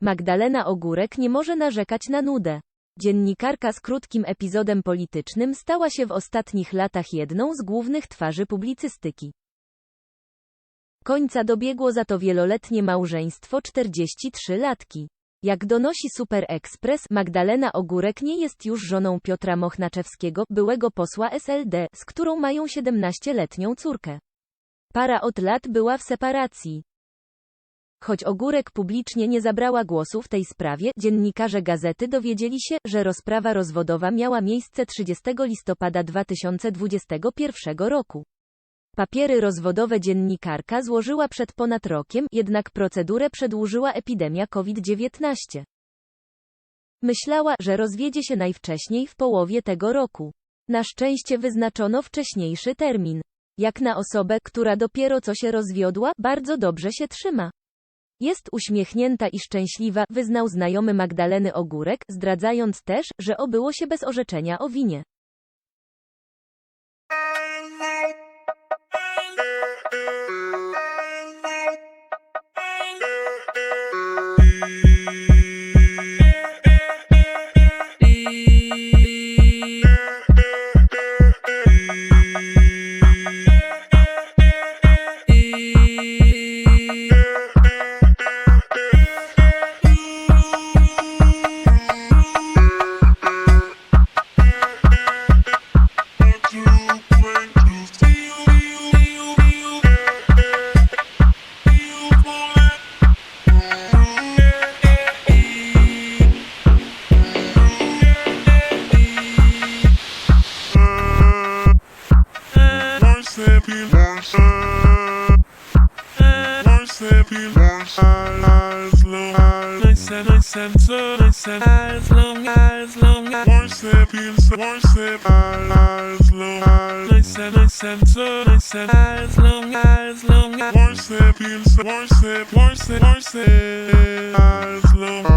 Magdalena Ogórek nie może narzekać na nudę. Dziennikarka z krótkim epizodem politycznym stała się w ostatnich latach jedną z głównych twarzy publicystyki. Końca dobiegło za to wieloletnie małżeństwo 43-latki. Jak donosi Super Express, Magdalena Ogórek nie jest już żoną Piotra Mochnaczewskiego, byłego posła SLD, z którą mają 17-letnią córkę. Para od lat była w separacji. Choć Ogórek publicznie nie zabrała głosu w tej sprawie, dziennikarze gazety dowiedzieli się, że rozprawa rozwodowa miała miejsce 30 listopada 2021 roku. Papiery rozwodowe dziennikarka złożyła przed ponad rokiem, jednak procedurę przedłużyła epidemia COVID-19. Myślała, że rozwiedzie się najwcześniej w połowie tego roku. Na szczęście wyznaczono wcześniejszy termin. Jak na osobę, która dopiero co się rozwiodła, bardzo dobrze się trzyma. Jest uśmiechnięta i szczęśliwa, wyznał znajomy Magdaleny Ogórek, zdradzając też, że obyło się bez orzeczenia o winie. Morse. As long as nice and so nice and as as long as long as nice and nice and so nice as long as long as morse pil, morse, morse, morse. As long